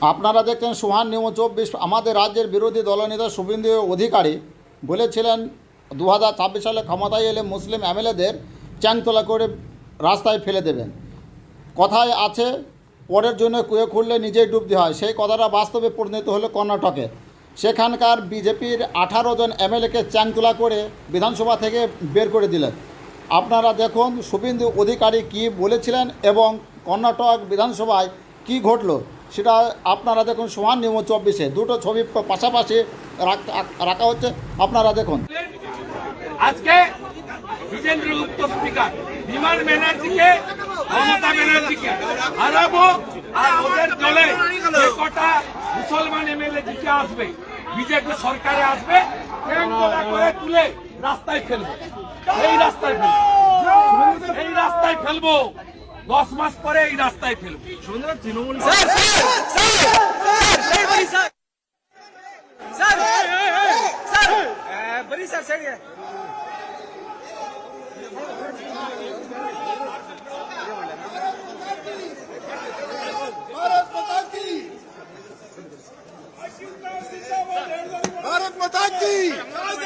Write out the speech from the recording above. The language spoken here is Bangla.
আপনারা দেখছেন সুহান নিয়ম চব্বিশ। আমাদের রাজ্যের বিরোধী দলনেতা শুভেন্দু অধিকারী বলেছিলেন দু হাজার ছাব্বিশ সালে ক্ষমতায় এলে মুসলিম এমএলএদের চ্যাংতলা করে রাস্তায় ফেলে দেবেন। কথায় আছে, পরের জন্য কুয়ে খুললে নিজেই ডুবতে হয়। সেই কথাটা বাস্তবে পরিণত হলো কর্ণাটকে। সেখানকার বিজেপির আঠারো জন এমএলএকে চ্যাংতলা করে বিধানসভা থেকে বের করে দিলেন। আপনারা দেখুন শুভেন্দু অধিকারী কি বলেছিলেন এবং কর্ণাটক বিধানসভায় কি ঘটলো। সেটা আপনারা দেখুন সমান নিয়ম চব্বিশে। দুটো ছবি পাশাপাশি রাখ- হচ্ছে। আপনারা দেখুন। আজকে বিজেন্দ্র গুপ্ত স্পিকার, বিমান ব্যানার্জিকে মমতা ব্যানার্জিকে হারাবো আর ওদের দলে কটা মুসলমান এমএলএ জিতে আসবে, বিজেপি সরকারে আসবে করে তুলে রাস্তায় ফেলব। এই রাস্তায় ফেলব। এই রাস্তায় ফেলব। দশ মাস পরে এই রাস্তায় ফেলবো তৃণমূল बड़ी सर सही है भारत माता की भारत माता की